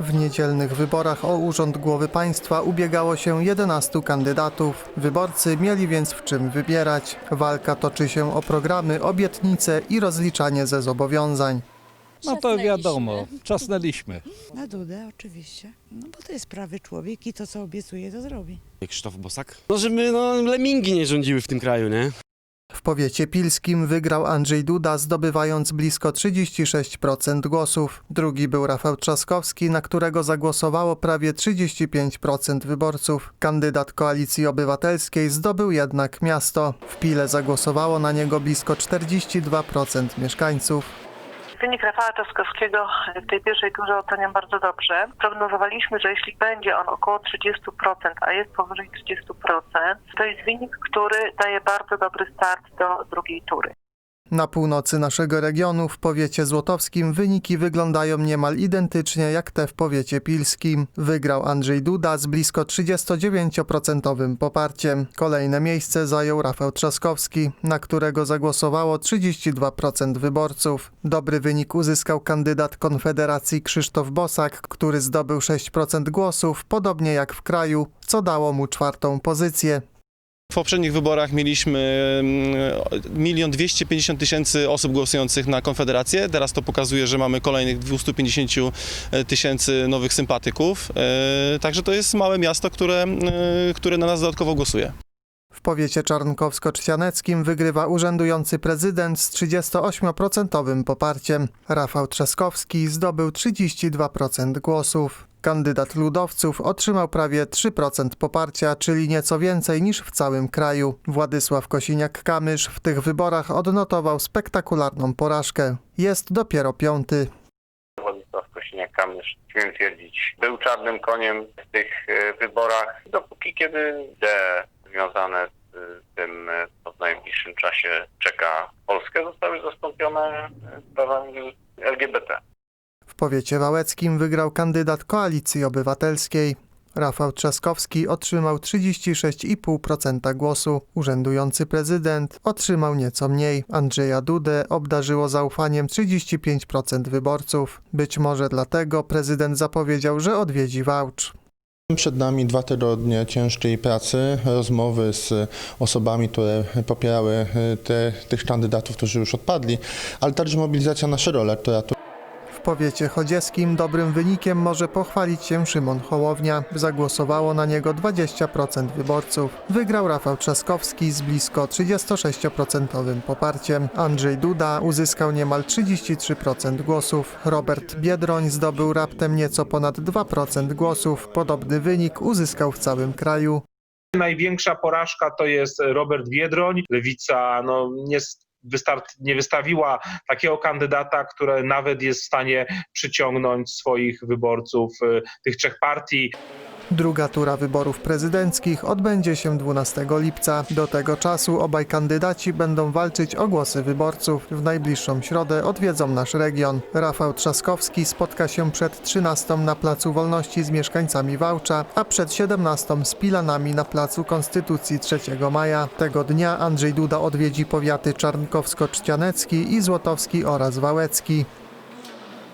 W niedzielnych wyborach o urząd głowy państwa ubiegało się 11 kandydatów. Wyborcy mieli więc w czym wybierać. Walka toczy się o programy, obietnice i rozliczanie ze zobowiązań. No to wiadomo, czasnęliśmy. Na Dudę oczywiście. No bo to jest prawy człowiek i to co obiecuje to zrobi. Krzysztof Bosak? No żeby no, lemingi nie rządziły w tym kraju, nie? W powiecie pilskim wygrał Andrzej Duda, zdobywając blisko 36% głosów. Drugi był Rafał Trzaskowski, na którego zagłosowało prawie 35% wyborców. Kandydat Koalicji Obywatelskiej zdobył jednak miasto. W Pile zagłosowało na niego blisko 42% mieszkańców. Wynik Rafała Trzaskowskiego w tej pierwszej turze oceniam bardzo dobrze. Prognozowaliśmy, że jeśli będzie on około 30%, a jest powyżej 30%, to jest wynik, który daje bardzo dobry start do drugiej tury. Na północy naszego regionu, w powiecie złotowskim, wyniki wyglądają niemal identycznie jak te w powiecie pilskim. Wygrał Andrzej Duda z blisko 39% poparciem. Kolejne miejsce zajął Rafał Trzaskowski, na którego zagłosowało 32% wyborców. Dobry wynik uzyskał kandydat Konfederacji Krzysztof Bosak, który zdobył 6% głosów, podobnie jak w kraju, co dało mu czwartą pozycję. W poprzednich wyborach mieliśmy mm, milion 250 tysięcy osób głosujących na Konfederację. Teraz to pokazuje, że mamy kolejnych 250 tysięcy nowych sympatyków. E, Także to jest małe miasto, które, e, które na nas dodatkowo głosuje. W powiecie czarnkowsko-trzcianeckim wygrywa urzędujący prezydent z 38% poparciem. Rafał Trzaskowski zdobył 32% głosów. Kandydat ludowców otrzymał prawie 3% poparcia, czyli nieco więcej niż w całym kraju. Władysław Kosiniak-Kamysz w tych wyborach odnotował spektakularną porażkę. Jest dopiero piąty. Władysław Kosiniak-Kamysz, śmiem twierdzić, był czarnym koniem w tych e, wyborach, dopóki kiedy idee związane z tym, co w najbliższym czasie czeka Polskę, zostały zastąpione sprawami LGBT. W powiecie wałeckim wygrał kandydat Koalicji Obywatelskiej. Rafał Trzaskowski otrzymał 36,5% głosu. Urzędujący prezydent otrzymał nieco mniej. Andrzeja Dudę obdarzyło zaufaniem 35% wyborców. Być może dlatego prezydent zapowiedział, że odwiedzi Wałcz. Przed nami dwa tygodnie ciężkiej pracy, rozmowy z osobami, które popierały e, te, tych kandydatów, którzy już odpadli, ale także mobilizacja na szerole, która tu powiecie chodzieskim dobrym wynikiem może pochwalić się Szymon Hołownia. Zagłosowało na niego 20% wyborców. Wygrał Rafał Trzaskowski z blisko 36% poparciem. Andrzej Duda uzyskał niemal 33% głosów. Robert Biedroń zdobył raptem nieco ponad 2% głosów. Podobny wynik uzyskał w całym kraju. Największa porażka to jest Robert Biedroń. Lewica no, nie, wystart, nie wystawiła takiego kandydata, który nawet jest w stanie przyciągnąć swoich wyborców y, tych trzech partii. Druga tura wyborów prezydenckich odbędzie się 12 lipca. Do tego czasu obaj kandydaci będą walczyć o głosy wyborców. W najbliższą środę odwiedzą nasz region. Rafał Trzaskowski spotka się przed 13 na Placu Wolności z mieszkańcami Wałcza, a przed 17 z Pilanami na Placu Konstytucji 3 maja. Tego dnia Andrzej Duda odwiedzi powiaty czarnkowsko-czcianecki i złotowski oraz wałecki.